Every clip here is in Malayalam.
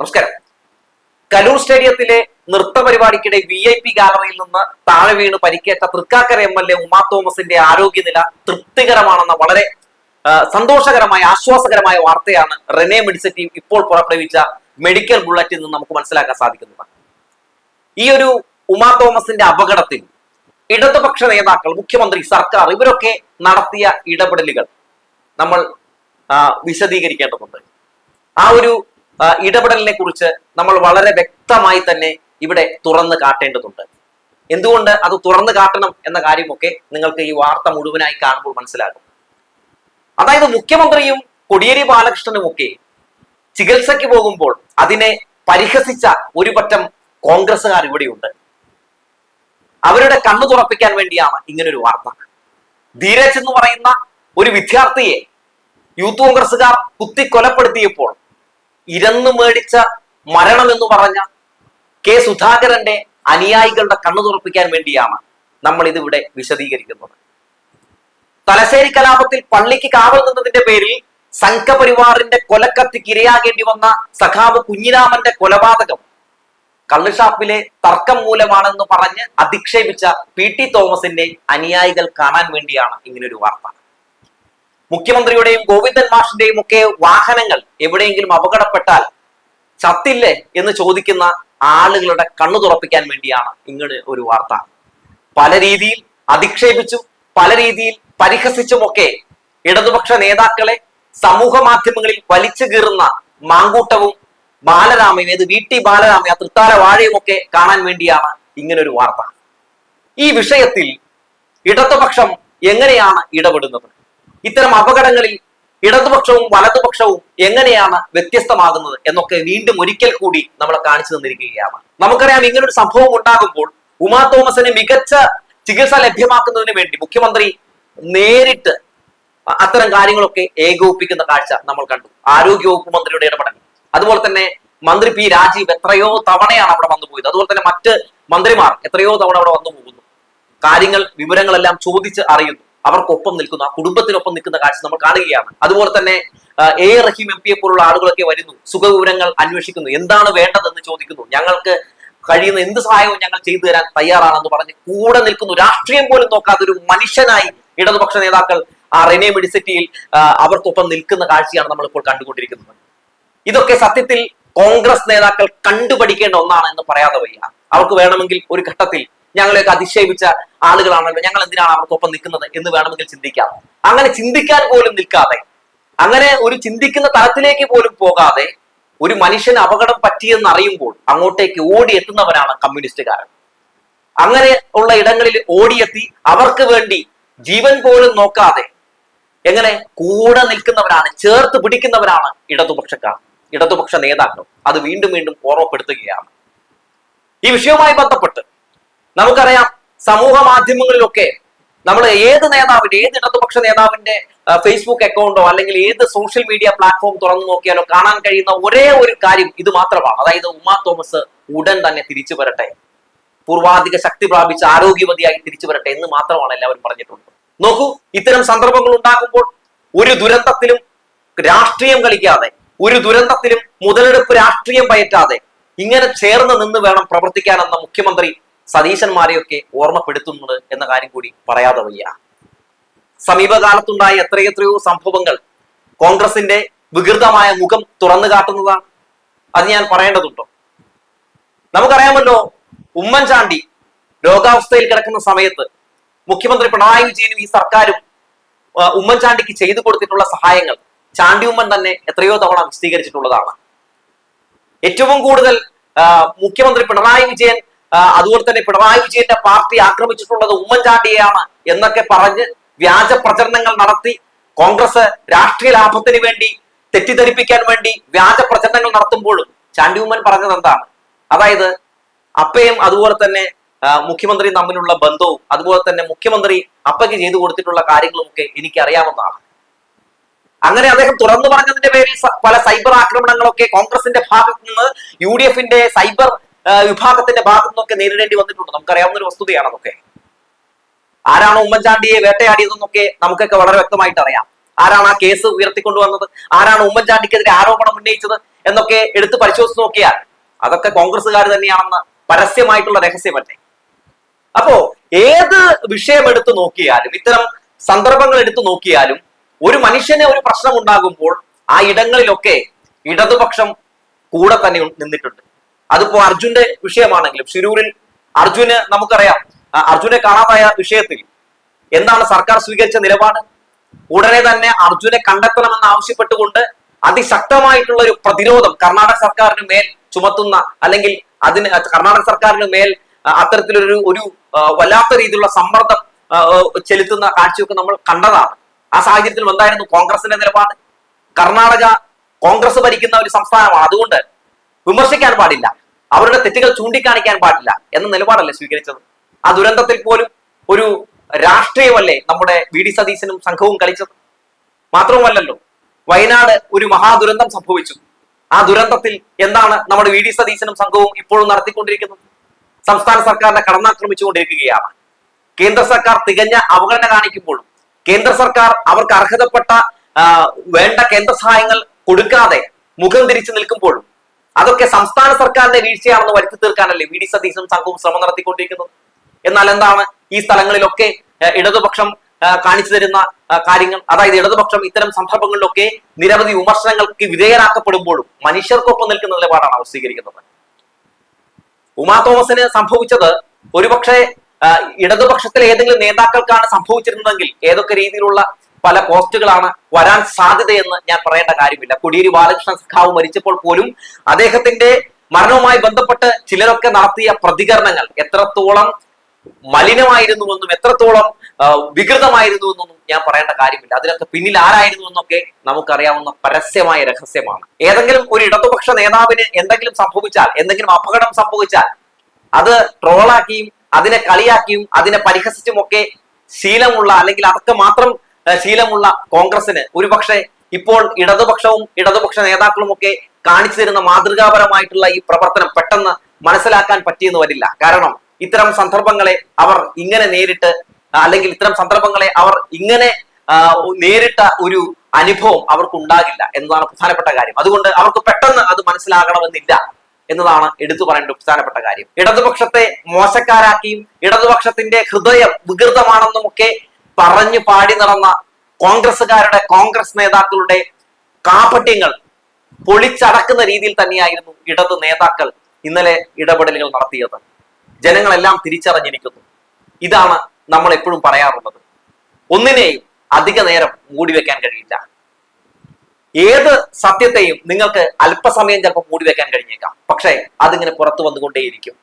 നമസ്കാരം. കലൂർ സ്റ്റേഡിയത്തിലെ നൃത്ത പരിപാടിക്കിടെ വി ഐ പി ഗാലറിയിൽ നിന്ന് താഴെ വീണ് പരിക്കേറ്റ Thrikkakara M L A Uma തോമസിന്റെ ആരോഗ്യനില തൃപ്തികരമാണെന്ന വളരെ സന്തോഷകരമായ ആശ്വാസകരമായ വാർത്തയാണ് റെനെ മെഡിസിറ്റി ഇപ്പോൾ പുറപ്പെടുവിച്ച മെഡിക്കൽ ബുള്ളറ്റിൽ നിന്ന് നമുക്ക് മനസ്സിലാക്കാൻ സാധിക്കുന്നത്. ഈ ഒരു ഉമാ തോമസിന്റെ അപകടത്തിൽ ഇടതുപക്ഷ നേതാക്കൾ മുഖ്യമന്ത്രി സർക്കാർ ഇവരൊക്കെ നടത്തിയ ഇടപെടലുകൾ നമ്മൾ വിശദീകരിക്കേണ്ടതുണ്ട്. ആ ഒരു ഇടപെടലിനെ കുറിച്ച് നമ്മൾ വളരെ വ്യക്തമായി തന്നെ ഇവിടെ തുറന്ന് കാട്ടേണ്ടതുണ്ട്. എന്തുകൊണ്ട് അത് തുറന്നു കാട്ടണം എന്ന കാര്യമൊക്കെ നിങ്ങൾക്ക് ഈ വാർത്ത മുഴുവനായി കാണുമ്പോൾ മനസ്സിലാകും. അതായത് മുഖ്യമന്ത്രിയും കൊടിയേരി ബാലകൃഷ്ണനും ഒക്കെ ചികിത്സയ്ക്ക് പോകുമ്പോൾ അതിനെ പരിഹസിച്ച ഒരു പറ്റം കോൺഗ്രസ്സുകാർ ഇവിടെയുണ്ട്. അവരുടെ കണ്ണു തുറപ്പിക്കാൻ വേണ്ടിയാണ് ഇങ്ങനൊരു വാർത്ത. ധീരജ് എന്ന് പറയുന്ന ഒരു വിദ്യാർത്ഥിയെ യൂത്ത് കോൺഗ്രസ്സുകാർ കുത്തി കൊലപ്പെടുത്തിയപ്പോൾ ഇരന്നു മേടിച്ച മരണം എന്ന് പറഞ്ഞ കെ സുധാകരന്റെ അനുയായികളുടെ കണ്ണു തുറപ്പിക്കാൻ വേണ്ടിയാണ് നമ്മൾ ഇതിവിടെ വിശദീകരിക്കുന്നത്. തലശ്ശേരി കലാപത്തിൽ പള്ളിക്ക് കാവൽ നിന്നതിന്റെ പേരിൽ സംഘപരിവാറിന്റെ കൊലക്കത്തിക്ക് ഇരയാകേണ്ടി വന്ന സഖാവ് കുഞ്ഞിരാമന്റെ കൊലപാതകം കള്ളുഷാപ്പിലെ തർക്കം മൂലമാണെന്ന് പറഞ്ഞ് അധിക്ഷേപിച്ച പി ടി തോമസിന്റെ അനുയായികൾ കാണാൻ വേണ്ടിയാണ് ഇങ്ങനൊരു വാർത്ത. മുഖ്യമന്ത്രിയുടെയും ഗോവിന്ദൻ മാഷിന്റെയും ഒക്കെ വാഹനങ്ങൾ എവിടെയെങ്കിലും അപകടപ്പെട്ടാൽ ചത്തില്ലേ എന്ന് ചോദിക്കുന്ന ആളുകളുടെ കണ്ണു തുറപ്പിക്കാൻ വേണ്ടിയാണ് ഇങ്ങനെ ഒരു വാർത്ത. പല രീതിയിൽ അധിക്ഷേപിച്ചും പല രീതിയിൽ പരിഹസിച്ചുമൊക്കെ ഇടതുപക്ഷ നേതാക്കളെ സമൂഹ മാധ്യമങ്ങളിൽ വലിച്ചു കീറുന്ന മാങ്കൂട്ടവും ബാലരാമയും ഏത് വി. ടി. ബാലരാമയും ആ തൃത്താല വാഴയും ഒക്കെ കാണാൻ വേണ്ടിയാണ് ഇങ്ങനൊരു വാർത്ത. ഈ വിഷയത്തിൽ ഇടതുപക്ഷം എങ്ങനെയാണ് ഇടപെടുന്നത്? ഇത്തരം അപകടങ്ങളിൽ ഇടതുപക്ഷവും വലതുപക്ഷവും എങ്ങനെയാണ് വ്യത്യസ്തമാകുന്നത് എന്നൊക്കെ വീണ്ടും ഒരിക്കൽ കൂടി നമ്മൾ കാണിച്ചു തന്നിരിക്കുകയാണ്. നമുക്കറിയാം ഇങ്ങനൊരു സംഭവം ഉണ്ടാകുമ്പോൾ ഉമാ തോമസിന് മികച്ച ചികിത്സ ലഭ്യമാക്കുന്നതിന് വേണ്ടി മുഖ്യമന്ത്രി നേരിട്ട് അത്തരം കാര്യങ്ങളൊക്കെ ഏകോപിപ്പിക്കുന്ന കാഴ്ച നമ്മൾ കണ്ടു. ആരോഗ്യവകുപ്പ് മന്ത്രിയുടെ ഇടപെടൽ. അതുപോലെ തന്നെ മന്ത്രി പി രാജീവ് എത്രയോ തവണയാണ് അവിടെ വന്നു പോയത്. അതുപോലെ തന്നെ മറ്റ് മന്ത്രിമാർ എത്രയോ തവണ അവിടെ വന്നു പോകുന്നു. കാര്യങ്ങൾ വിവരങ്ങളെല്ലാം ചോദിച്ച് അറിയുന്നു. അവർക്കൊപ്പം നിൽക്കുന്നു ആ കുടുംബത്തിനൊപ്പം നിൽക്കുന്ന കാഴ്ച നമ്മൾ കാണുകയാണ്. അതുപോലെ തന്നെ എ. Rahim M. പിയെ പോലുള്ള ആളുകളൊക്കെ വരുന്നു. സുഖവിവരങ്ങൾ അന്വേഷിക്കുന്നു. എന്താണ് വേണ്ടതെന്ന് ചോദിക്കുന്നു. ഞങ്ങൾക്ക് കഴിയുന്ന എന്ത് സഹായവും ഞങ്ങൾ ചെയ്തു തരാൻ തയ്യാറാണെന്ന് പറഞ്ഞ് കൂടെ നിൽക്കുന്നു. രാഷ്ട്രീയം പോലും നോക്കാതെ ഒരു മനുഷ്യനായി ഇടതുപക്ഷ നേതാക്കൾ ആ റെനെ മെഡിസിറ്റിയിൽ അവർക്കൊപ്പം നിൽക്കുന്ന കാഴ്ചയാണ് നമ്മളിപ്പോൾ കണ്ടുകൊണ്ടിരിക്കുന്നത്. ഇതൊക്കെ സത്യത്തിൽ കോൺഗ്രസ് നേതാക്കൾ കണ്ടുപഠിക്കേണ്ട ഒന്നാണ് എന്ന് പറയാതെ വയ്യ. അവർക്ക് വേണമെങ്കിൽ ഒരു ഘട്ടത്തിൽ ഞങ്ങളെയൊക്കെ അധിക്ഷേപിച്ച ആളുകളാണല്ലോ. ഞങ്ങൾ എന്തിനാണ് അവർക്കൊപ്പം നിൽക്കുന്നത് എന്ന് വേണമെങ്കിൽ ചിന്തിക്കാം. അങ്ങനെ ചിന്തിക്കാൻ പോലും നിൽക്കാതെ അങ്ങനെ ഒരു ചിന്തിക്കുന്ന തലത്തിലേക്ക് പോലും പോകാതെ ഒരു മനുഷ്യന് അപകടം പറ്റിയെന്ന് അറിയുമ്പോൾ അങ്ങോട്ടേക്ക് ഓടിയെത്തുന്നവരാണ് കമ്മ്യൂണിസ്റ്റുകാരൻ അങ്ങനെ ഉള്ള ഇടങ്ങളിൽ ഓടിയെത്തി അവർക്ക് വേണ്ടി ജീവൻ പോലും നോക്കാതെ എങ്ങനെ കൂടെ നിൽക്കുന്നവരാണ് ചേർത്ത് പിടിക്കുന്നവരാണ് ഇടതുപക്ഷക്കാർ ഇടതുപക്ഷ നേതാക്കൾ. അത് വീണ്ടും വീണ്ടും ഓർമ്മപ്പെടുത്തുകയാണ്. ഈ വിഷയവുമായി ബന്ധപ്പെട്ട് നമുക്കറിയാം സമൂഹ മാധ്യമങ്ങളിലൊക്കെ നമ്മൾ ഏത് നേതാവിന്റെ ഏത് ഇടതുപക്ഷ നേതാവിന്റെ ഫേസ്ബുക്ക് അക്കൗണ്ടോ അല്ലെങ്കിൽ ഏത് സോഷ്യൽ മീഡിയ പ്ലാറ്റ്ഫോം തുറന്നു നോക്കിയാലോ കാണാൻ കഴിയുന്ന ഒരേ ഒരു കാര്യം ഇത് മാത്രമാണ്. അതായത് ഉമാ തോമസ് ഉടൻ തന്നെ തിരിച്ചു വരട്ടെ. പൂർവാധിക ശക്തി പ്രാപിച്ച് ആരോഗ്യവതിയായി തിരിച്ചു വരട്ടെ എന്ന് മാത്രമാണ് എല്ലാവരും പറഞ്ഞിട്ടുള്ളത്. നോക്കൂ ഇത്തരം സന്ദർഭങ്ങൾ ഉണ്ടാകുമ്പോൾ ഒരു ദുരന്തത്തിലും രാഷ്ട്രീയം കളിക്കാതെ ഒരു ദുരന്തത്തിലും മുതലെടുപ്പ് രാഷ്ട്രീയം പയറ്റാതെ ഇങ്ങനെ ചേർന്ന് നിന്ന് വേണം പ്രവർത്തിക്കാനെന്ന മുഖ്യമന്ത്രി സതീശന്മാരെയൊക്കെ ഓർമ്മപ്പെടുത്തുന്നത് എന്ന കാര്യം കൂടി പറയാതെ വയ്യ. സമീപകാലത്തുണ്ടായ എത്രയെത്രയോ സംഭവങ്ങൾ കോൺഗ്രസിന്റെ വികൃതമായ മുഖം തുറന്നു കാട്ടുന്നതാണ് അത് ഞാൻ പറയേണ്ടതുണ്ടോ? നമുക്കറിയാമല്ലോ ഉമ്മൻചാണ്ടി രോഗാവസ്ഥയിൽ കിടക്കുന്ന സമയത്ത് മുഖ്യമന്ത്രി പിണറായി വിജയനും ഈ സർക്കാരും ഉമ്മൻചാണ്ടിക്ക് ചെയ്തു കൊടുത്തിട്ടുള്ള സഹായങ്ങൾ ചാണ്ടി ഉമ്മൻ തന്നെ എത്രയോ തവണ വിശദീകരിച്ചിട്ടുള്ളതാണ്. ഏറ്റവും കൂടുതൽ മുഖ്യമന്ത്രി പിണറായി വിജയൻ അതുപോലെ തന്നെ പിണറായി വിജയന്റെ പാർട്ടി ആക്രമിച്ചിട്ടുള്ളത് ഉമ്മൻചാണ്ടിയെയാണ് എന്നൊക്കെ പറഞ്ഞ് വ്യാജ പ്രചരണങ്ങൾ നടത്തി കോൺഗ്രസ് രാഷ്ട്രീയ ലാഭത്തിന് വേണ്ടി തെറ്റിദ്ധരിപ്പിക്കാൻ വേണ്ടി വ്യാജ പ്രചരണങ്ങൾ നടത്തുമ്പോഴും ചാണ്ടി ഉമ്മൻ പറഞ്ഞത് എന്താണ്? അതായത് അപ്പയും അതുപോലെ തന്നെ മുഖ്യമന്ത്രി തമ്മിലുള്ള ബന്ധവും അതുപോലെ തന്നെ മുഖ്യമന്ത്രി അപ്പയ്ക്ക് ചെയ്തു കൊടുത്തിട്ടുള്ള കാര്യങ്ങളും ഒക്കെ എനിക്ക് അറിയാവുന്നതാണ് അങ്ങനെ അദ്ദേഹം തുറന്നു പറഞ്ഞതിന്റെ പേരിൽ പല സൈബർ ആക്രമണങ്ങളൊക്കെ കോൺഗ്രസിന്റെ ഭാഗത്ത് നിന്ന് യു ഡി എഫിന്റെ സൈബർ വിഭാഗത്തിന്റെ ഭാഗത്തു നിന്നൊക്കെ നേരിടേണ്ടി വന്നിട്ടുണ്ട്. നമുക്കറിയാവുന്ന ഒരു വസ്തുതയാണ് അതൊക്കെ. ആരാണ് ഉമ്മൻചാണ്ടിയെ വേട്ടയാടിയതെന്നൊക്കെ നമുക്കൊക്കെ വളരെ വ്യക്തമായിട്ട് അറിയാം. ആരാണ് ആ കേസ് ഉയർത്തിക്കൊണ്ടുവന്നത്? ആരാണ് ഉമ്മൻചാണ്ടിക്കെതിരെ ആരോപണം ഉന്നയിച്ചത് എന്നൊക്കെ എടുത്ത് പരിശോധിച്ച് നോക്കിയാൽ അതൊക്കെ കോൺഗ്രസ്സുകാർ തന്നെയാണെന്ന് പരസ്യമായിട്ടുള്ള രഹസ്യമല്ലേ അപ്പോ ഏത് വിഷയം എടുത്തു നോക്കിയാലും ഇത്തരം സന്ദർഭങ്ങൾ എടുത്തു നോക്കിയാലും ഒരു മനുഷ്യന് ഒരു പ്രശ്നം ഉണ്ടാകുമ്പോൾ ആ ഇടങ്ങളിലൊക്കെ ഇടതുപക്ഷം കൂടെ തന്നെ നിന്നിട്ടുണ്ട്. അതിപ്പോ അർജുന്റെ വിഷയമാണെങ്കിലും ശിരൂരിൽ അർജുന് നമുക്കറിയാം അർജുനെ കാണാതായ വിഷയത്തിൽ എന്താണ് സർക്കാർ സ്വീകരിച്ച നിലപാട്? ഉടനെ തന്നെ അർജുനെ കണ്ടെത്തണമെന്ന് ആവശ്യപ്പെട്ടുകൊണ്ട് അതിശക്തമായിട്ടുള്ള ഒരു പ്രതിരോധം കർണാടക സർക്കാരിന് മേൽ ചുമത്തുന്ന അല്ലെങ്കിൽ അതിന് കർണാടക സർക്കാരിന് മേൽ അത്തരത്തിലൊരു ഒരു വല്ലാത്ത രീതിയിലുള്ള സമ്മർദ്ദം ചെലുത്തുന്ന കാഴ്ചയൊക്കെ നമ്മൾ കണ്ടതാണ്. ആ സാഹചര്യത്തിൽ എന്തായിരുന്നു കോൺഗ്രസിന്റെ നിലപാട്? കർണാടക കോൺഗ്രസ് ഭരിക്കുന്ന ഒരു സംസ്ഥാനമാണ്. അതുകൊണ്ട് വിമർശിക്കാൻ പാടില്ല. അവരുടെ തെറ്റുകൾ ചൂണ്ടിക്കാണിക്കാൻ പാടില്ല എന്ന നിലപാടല്ലേ സ്വീകരിച്ചത്? ആ ദുരന്തത്തിൽ പോലും ഒരു രാഷ്ട്രീയമല്ലേ നമ്മുടെ വി ഡി സതീശനും സംഘവും കളിച്ചത്? മാത്രവുമല്ലല്ലോ വയനാട് ഒരു മഹാദുരന്തം സംഭവിച്ചു. ആ ദുരന്തത്തിൽ എന്താണ് നമ്മുടെ വി ഡി സതീശനും സംഘവും ഇപ്പോഴും നടത്തിക്കൊണ്ടിരിക്കുന്നത്? സംസ്ഥാന സർക്കാരിനെ കടന്നാക്രമിച്ചുകൊണ്ടിരിക്കുകയാണ്. കേന്ദ്ര സർക്കാർ തികഞ്ഞ അവഗണന കാണിക്കുമ്പോഴും കേന്ദ്ര സർക്കാർ അവർക്ക് അർഹതപ്പെട്ട വേണ്ട കേന്ദ്ര സഹായങ്ങൾ കൊടുക്കാതെ മുഖം തിരിച്ചു നിൽക്കുമ്പോഴും അതൊക്കെ സംസ്ഥാന സർക്കാരിന്റെ വീഴ്ചയാണെന്ന് വരുത്തി തീർക്കാനല്ലേ വി ഡി സതീശനും സംഘവും ശ്രമം നടത്തിക്കൊണ്ടിരിക്കുന്നത്? എന്നാൽ എന്താണ് ഈ സ്ഥലങ്ങളിലൊക്കെ ഇടതുപക്ഷം കാണിച്ചു തരുന്ന കാര്യങ്ങൾ അതായത് ഇടതുപക്ഷം ഇത്തരം സന്ദർഭങ്ങളിലൊക്കെ നിരവധി വിമർശനങ്ങൾക്ക് വിധേയരാക്കപ്പെടുമ്പോഴും മനുഷ്യർക്കൊപ്പം നിൽക്കുന്ന നിലപാടാണ് അവർ സ്വീകരിക്കുന്നത്. ഉമാ തോമസിന് സംഭവിച്ചത് ഒരുപക്ഷെ ഇടതുപക്ഷത്തിലെ ഏതെങ്കിലും നേതാക്കൾക്കാണ് സംഭവിച്ചിരുന്നതെങ്കിൽ ഏതൊക്കെ രീതിയിലുള്ള പല പോസ്റ്റുകളാണ് വരാൻ സാധ്യതയെന്ന് ഞാൻ പറയേണ്ട കാര്യമില്ല. കൊടിയേരി ബാലകൃഷ്ണൻ സഖാവ് മരിച്ചപ്പോൾ പോലും അദ്ദേഹത്തിന്റെ മരണവുമായി ബന്ധപ്പെട്ട് ചിലരൊക്കെ നടത്തിയ പ്രതികരണങ്ങൾ എത്രത്തോളം മലിനമായിരുന്നുവെന്നും എത്രത്തോളം വികൃതമായിരുന്നുവെന്നൊന്നും ഞാൻ പറയേണ്ട കാര്യമില്ല. അതിനൊക്കെ പിന്നിൽ ആരായിരുന്നു എന്നൊക്കെ നമുക്കറിയാവുന്ന പരസ്യമായ രഹസ്യമാണ്. ഏതെങ്കിലും ഒരു ഇടതുപക്ഷ നേതാവിന് എന്തെങ്കിലും സംഭവിച്ചാൽ എന്തെങ്കിലും അപകടം സംഭവിച്ചാൽ അത് ട്രോളാക്കിയും അതിനെ കളിയാക്കിയും അതിനെ പരിഹസിച്ചും ഒക്കെ ശീലമുള്ള അല്ലെങ്കിൽ അതൊക്കെ മാത്രം ശീലമുള്ള കോൺഗ്രസിന് ഒരുപക്ഷെ ഇപ്പോൾ ഇടതുപക്ഷവും ഇടതുപക്ഷ നേതാക്കളും ഒക്കെ കാണിച്ചു തരുന്ന മാതൃകാപരമായിട്ടുള്ള ഈ പ്രവർത്തനം പെട്ടെന്ന് മനസ്സിലാക്കാൻ പറ്റിയെന്ന് വരില്ല. കാരണം ഇത്തരം സന്ദർഭങ്ങളെ അവർ ഇങ്ങനെ നേരിട്ട് അല്ലെങ്കിൽ ഇത്തരം സന്ദർഭങ്ങളെ അവർ ഇങ്ങനെ നേരിട്ട ഒരു അനുഭവം അവർക്ക് ഉണ്ടാകില്ല എന്നതാണ് പ്രധാനപ്പെട്ട കാര്യം. അതുകൊണ്ട് അവർക്ക് പെട്ടെന്ന് അത് മനസ്സിലാകണമെന്നില്ല എന്നതാണ് എടുത്തു പറയേണ്ട പ്രധാനപ്പെട്ട കാര്യം. ഇടതുപക്ഷത്തെ മോശക്കാരാക്കിയും ഇടതുപക്ഷത്തിന്റെ ഹൃദയം വികൃതമാണെന്നും ഒക്കെ പറഞ്ഞു പാടി നടന്ന കോൺഗ്രസ്സുകാരുടെ കോൺഗ്രസ് നേതാക്കളുടെ കാപട്യങ്ങൾ പൊളിച്ചടക്കുന്ന രീതിയിൽ തന്നെയായിരുന്നു ഇടത് നേതാക്കൾ ഇന്നലെ ഇടപെടലുകൾ നടത്തിയത്. ജനങ്ങളെല്ലാം തിരിച്ചറിഞ്ഞിരിക്കുന്നു. ഇതാണ് നമ്മൾ എപ്പോഴും പറയാറുള്ളത്. ഒന്നിനെയും അധിക നേരം മൂടിവെക്കാൻ കഴിയില്ല. ഏത് സത്യത്തെയും നിങ്ങൾക്ക് അല്പസമയം ചിലപ്പോൾ മൂടിവെക്കാൻ കഴിഞ്ഞേക്കാം. പക്ഷേ അതിങ്ങനെ പുറത്തു വന്നുകൊണ്ടേയിരിക്കും.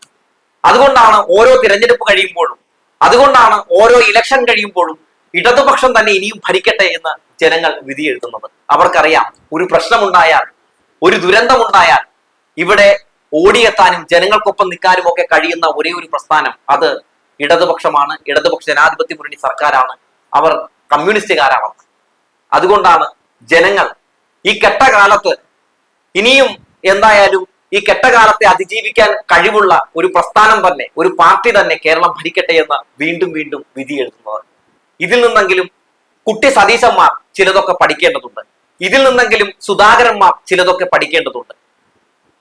അതുകൊണ്ടാണ് ഓരോ തിരഞ്ഞെടുപ്പ് കഴിയുമ്പോഴും അതുകൊണ്ടാണ് ഓരോ ഇലക്ഷൻ കഴിയുമ്പോഴും ഇടതുപക്ഷം തന്നെ ഇനിയും ഭരിക്കട്ടെ എന്ന് ജനങ്ങൾ വിധിയെഴുതുന്നത് അവർക്കറിയാം ഒരു പ്രശ്നമുണ്ടായാൽ ഒരു ദുരന്തമുണ്ടായാൽ ഇവിടെ ഓടിയെത്താനും ജനങ്ങൾക്കൊപ്പം നിൽക്കാനും ഒക്കെ കഴിയുന്ന ഒരേ ഒരു പ്രസ്ഥാനം അത് ഇടതുപക്ഷമാണ് ഇടതുപക്ഷ ജനാധിപത്യ മുന്നണി സർക്കാരാണ്. അവർ കമ്മ്യൂണിസ്റ്റുകാരാണ് അതുകൊണ്ടാണ് ജനങ്ങൾ ഈ കെട്ടകാലത്ത് ഇനിയും എന്തായാലും ഈ കെട്ടകാലത്തെ അതിജീവിക്കാൻ കഴിവുള്ള ഒരു പ്രസ്ഥാനം തന്നെ ഒരു പാർട്ടി തന്നെ കേരളം ഭരിക്കട്ടെ എന്ന് വീണ്ടും വീണ്ടും വിധി എഴുതുന്നത് ഇതിൽ നിന്നെങ്കിലും കുട്ടി സതീശന്മാർ ചിലതൊക്കെ പഠിക്കേണ്ടതുണ്ട്. ഇതിൽ നിന്നെങ്കിലും സുധാകരന്മാർ ചിലതൊക്കെ പഠിക്കേണ്ടതുണ്ട്.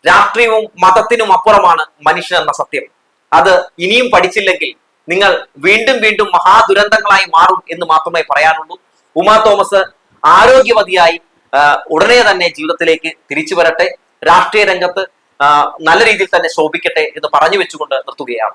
രാഷ്ട്രീയവും മതത്തിനും അപ്പുറമാണ് മനുഷ്യൻ എന്ന സത്യം. അത് ഇനിയും പഠിച്ചില്ലെങ്കിൽ നിങ്ങൾ വീണ്ടും വീണ്ടും മഹാദുരന്തങ്ങളായി മാറും എന്ന് മാത്രമേ പറയാനുള്ളൂ. ഉമാ തോമസ് ആരോഗ്യവതിയായി ഉടനെ തന്നെ ജീവിതത്തിലേക്ക് തിരിച്ചു വരട്ടെ. രാഷ്ട്രീയ രംഗത്ത് നല്ല രീതിയിൽ തന്നെ ശോഭിക്കട്ടെ എന്ന് പറഞ്ഞു വെച്ചുകൊണ്ട് നിർത്തുകയാണ്.